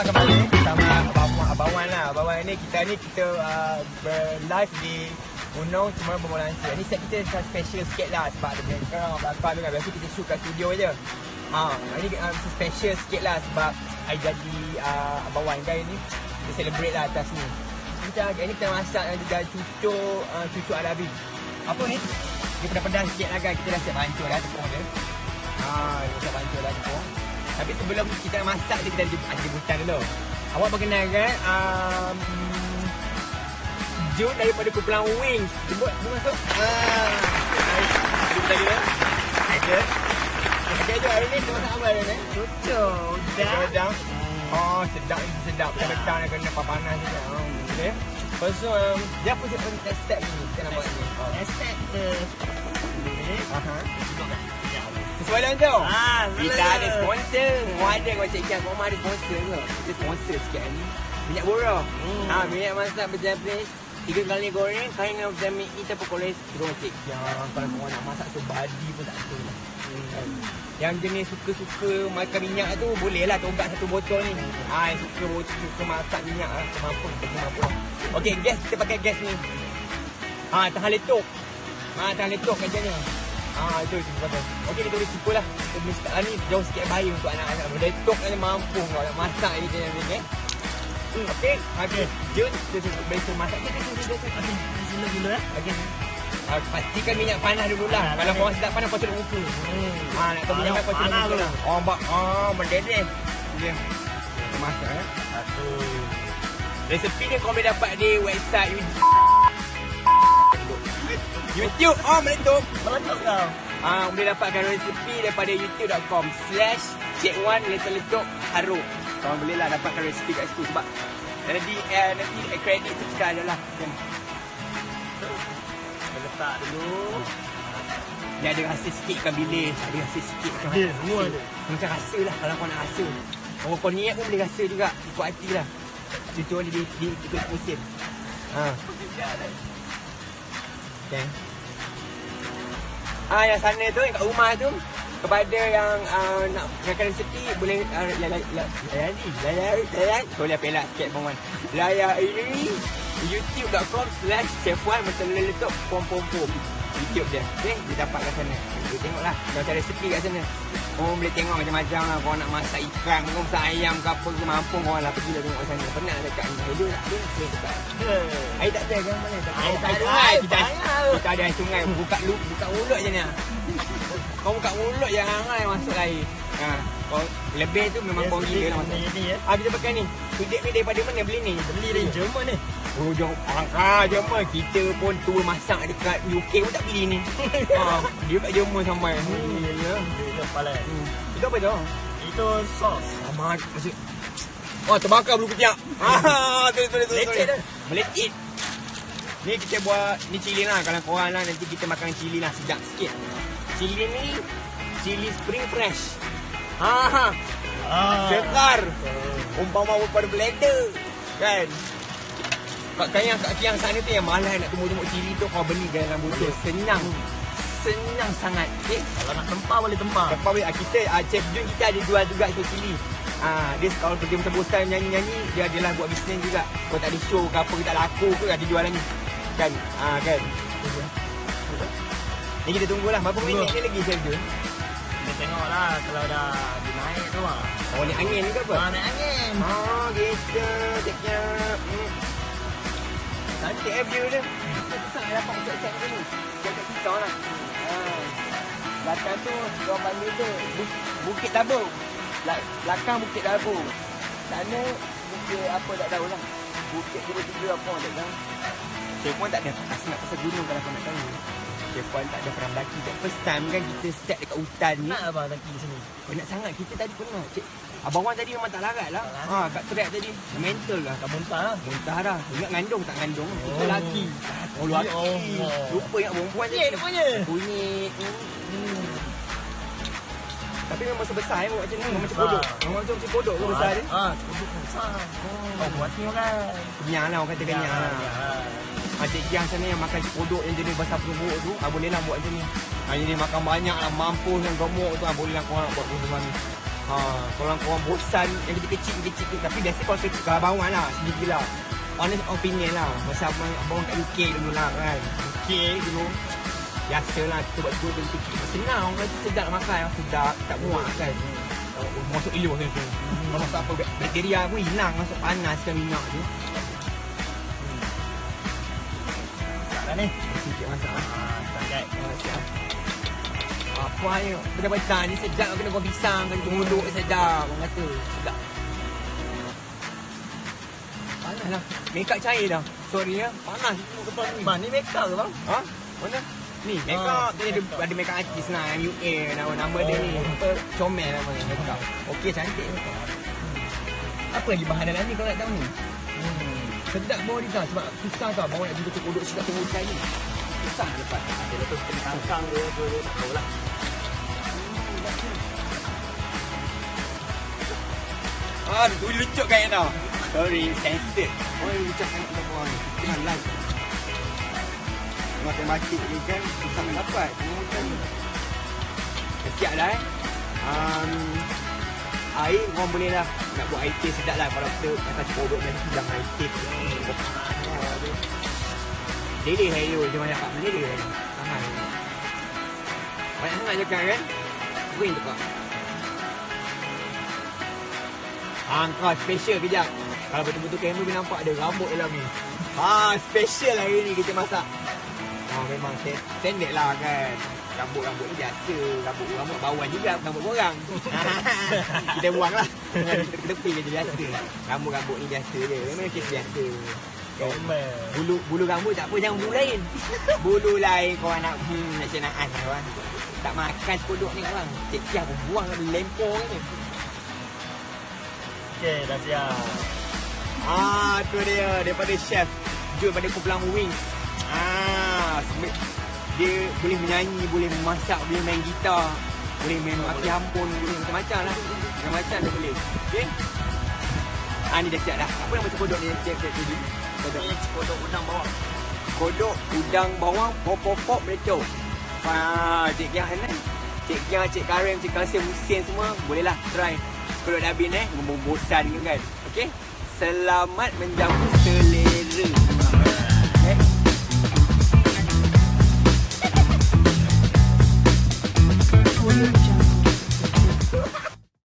lah kembali bersama Abang Abawan lah. Abawan ni kita ni kita uh, live di Gunung Cuma Bermulan Lansia. Ni set kita macam special sikit lah sebab ada band orang belakang tu kan. Biasa kita shoot kat studio je. Ha, ini uh, special sikit lah sebab I jadi uh, Abawan kan ni. Kita celebrate lah atas ni. Kita hari ni kita masak dan juga cucuk uh, cucuk Arabi. Apa ni? Dia pedas-pedas sikit lah kan. Kita dah siap hancur dah tepung dia. Ha, dia siap hancur dah tepung. Tapi sebelum kita masak kita ada jemputan dulu. Awak perkenalkan um, Jun daripada kumpulan Wings. Jemput, jemput masuk. Ah. Jumpa dia. Ada. Okey, Jun hari ni kita masak apa hari ni? Cucuk Sedap. Oh, sedap ni sedap. Kita petang nak kena panas juga. Oh, Okey. Lepas tu, um, dia apa siapa kita step ni? Kita nak buat ni. Oh. Hashtag the Aha. Sesuai dengan tu. Ah, Kita ada sponsor. Kau ada kau cek ikan. Kau ada sponsor ke? Kita sponsor sikit ni. Minyak burung. Hmm. Ha, minyak masak berjapis. Tiga kali goreng. Kain dengan vitamin E tanpa kolesterol. Cik yang kalau kau nak masak sebadi pun tak ada. Hmm. Yang jenis suka-suka makan minyak tu boleh lah togak satu botol ni. Ha, yang suka suka masak minyak lah. Kemampu, kemampu. Okey, gas kita pakai gas ni. Ha, tahan letup. Ha, tahan letup kerjanya. Ah itu itu betul. Okey kita boleh simpul lah. Boleh start lah ni jauh sikit bahaya untuk anak-anak. Boleh tok ni mampu kau nak masak ni dia ni eh. Hmm, okey. Okey. Jun, kita biasa masak kita kita kita. Okey. Sila dulu eh. Okey. Ah, pastikan minyak panas dulu lah. Ah, Kalau kau sedap panas kau celup muka. Hmm. Ah, nak tahu minyak Ah, kau panas muka tu. lah. Oh, bak. Oh, mendedeh. Dia. Masak eh. Satu. Resepi ni kau boleh dapat di website YouTube. Oh, meletup. Meletup kau. Ah, boleh dapatkan resepi daripada youtube.com slash cik wan letuk haru. Kau boleh lah dapatkan resepi kat situ sebab nanti eh, nanti eh, kredit tu kita ada lah. Kan? Kita letak dulu. Dia ada rasa sikit ikan bilis, ada rasa sikit ikan Ada, semua ada. Macam rasa lah kalau kau nak rasa. Kalau kau niat pun boleh rasa juga, ikut hati lah. Cucu ni di, di, ikut musim. Ha. Okay. Ah yang sana tu yang kat rumah tu kepada yang uh, nak makan resepi boleh uh, layar layar ni layar layar. Boleh pelak sikit pun layar ini youtube.com slash chef one macam letup pom pom pom. YouTube dia. Okay, dia dapat kat sana. Dia tengok lah macam resepi kat sana Kau boleh tengok macam-macam lah Kau nak masak ikan. Kau masak ayam ke apa ke Mampu kau lah. Pergi lah tengok sana. Penat dekat ni. Hello tak? Ada Air tak ada kan mana Air tak ada, air kita, kita ada air sungai. Buka lu, buka mulut je ni. Kau buka mulut jangan air masuk air. Ha. Kau lebih tu memang kau gila lah masuk ya. Ah kita pakai ni. Kudik ni daripada mana beli ni? Beli dari Jerman ni. Oh, jom. Angka Jerman. Kita pun tua masak dekat UK pun tak beli ni. ha, dia kat Jerman sampai. Hmm, ya. Itu kepala. Hmm. Itu apa tu? Itu sos. Amat masih. Oh, terbakar bulu ketiak. Ah, tu tu tu. Lecet dah. Melecit. Ni kita buat ni cili lah kalau korang lah nanti kita makan cili lah sedap sikit. Cili ni cili spring fresh. Ha, Ah. segar. Umpama pada blender. Kan? Kat Kayang, kat Kiang sana tu yang malas nak tumbuk-tumbuk cili tu kau beli dalam botol. Senang. Senang sangat. Okay? Kalau nak tempah boleh tempah. Lepas ni, ah, kita, ah, Chef Jun kita ada jual juga tu cili. Ah, dia kalau pergi macam bosan nyanyi-nyanyi, dia adalah buat bisnes juga. Kau tak ada show ke apa, kita tak laku ke, ada jualan ni. Kan? Ah, kan? Ni kita tunggulah. Berapa Tunggu. minit ni lagi Chef Jun? Kita tengok lah kalau dah dinaik tu lah. Oh, ni angin ke apa? Ah, naik angin. Oh, gitu. Sekejap. Hmm. Cantik eh view dia. Susah nak dapat set-set macam ni. Dekat kita lah. Belakang tu, orang panggil tu Bu- Bukit Dabu. Bel- Belakang Bukit Dabu. Sana Bukit apa tak tahu lah. Bukit tiga-tiga apa tak tahu. Wan tak ada pasal nak pasal gunung kalau kau nak tahu. Wan tak ada pernah mendaki. That first time kan kita set dekat hutan ni. Nak abang taki sini. Penat sangat kita tadi pernah. Cik, Abang Wan tadi memang tak larat lah. Tak Ha, kat track tadi. Mental lah. Tak muntah lah. Muntah dah. Ingat ngandung tak ngandung. Kita Oh. lelaki. Oh, lelaki. Allah. Lupa ingat perempuan Bunyi dia punya. Bunyi. Hmm. Tapi memang sebesar eh buat macam ni. Memang macam kodok. Memang macam macam kodok ke besar dia. Ah, kodok besar. Oh, buat ni orang. Kenyang lah orang kata kenyang lah. Macam Giang sana yang makan kodok yang jenis besar perut tu. Ah, boleh lah buat macam ni. Ah, ini makan banyak lah. Mampus yang gemuk tu. Ah, boleh lah korang nak buat perempuan ni. Ha, kalau korang bosan yang kecil-kecil kecil tapi biasa kalau kecil kalau bawang lah sendiri lah. Honest opinion lah. Masa abang, abang kat UK dulu lah kan. UK dulu. Biasalah kita buat dua beli kecil. Senang orang kata sedap nak makan. Sedap, tak muak kan. Oh, masuk ilu macam tu. Kalau masuk apa, bak- bakteria pun hilang. Masuk panas kan minyak tu. Tak dah ni. Sikit masak lah. Siap. Apa ni? Benda-benda ni sedap kena gua pisang kena gemuluk sedap. Orang kata sedap. Panas lah. Make up cair dah. Sorry ya. Panas. Kepala ni. Bang, ni make up ke bang? Ha? Mana? Ni, make Ah, up. Dia ada, ada make up artist lah. MUA nama, nama dia ni. Oh. Apa? Comel nama dia. Make up. Okey, cantik make up. Apa lagi bahan dalam ni kalau nak tahu ni? Hmm. Sedap bawa dia tau. Sebab susah tau. Bawa nak duduk kodok sedap ikan ni. Susah dapat. Dia lepas kena kangkang dia dia tak tahu lah. Ah, tu lucu kan tau. Sorry, censored. Oh, lucu kan kita buang ni. Jangan live. Makan batik ni kan susah nak dapat. Oh, kan. Siap dah eh. Um, air orang boleh lah nak buat air taste sedap lah. Kalau kita akan cuba buat dan sedang air taste Dede hayo je banyak kat Dede hayo Tangan Banyak sangat cakap kan Green tu kak. Angka special kejap. Kalau betul-betul kamera boleh nampak ada rambut dalam ni. Ah, special hari ni kita masak Oh memang stand- standard lah kan Rambut-rambut ni biasa Rambut rambut bawah juga Rambut korang Kita buang lah Kita tepi je biasa Rambut-rambut ni biasa je Memang kes biasa Kan? Bulu bulu rambut tak apa jangan bulu lain. bulu lain kau nak hmm nak cenaan kawan. Tak makan kodok ni kawan. Cik Kiah pun buang lempor ni. Okey, dah siap. Ah tu dia daripada chef jual pada Kumpulan Wings. Ah sebe- dia boleh menyanyi, boleh memasak, boleh main gitar, boleh main api hampun, boleh macam-macam lah. Macam-macam dia boleh. Okey. Ah ni dah siap dah. Apa yang macam kodok ni cik cik tadi? Kodok. Ni kodok udang bawang. kodok, udang bawang, pop-pop-pop, meletup. Ah, Cik Kiah kan? Cik Kiah, Cik Karim, Cik Kasim, Husin semua, bolehlah try. Kodok Dabin eh, memang bosan ke kan? Okey? Selamat menjamu selera.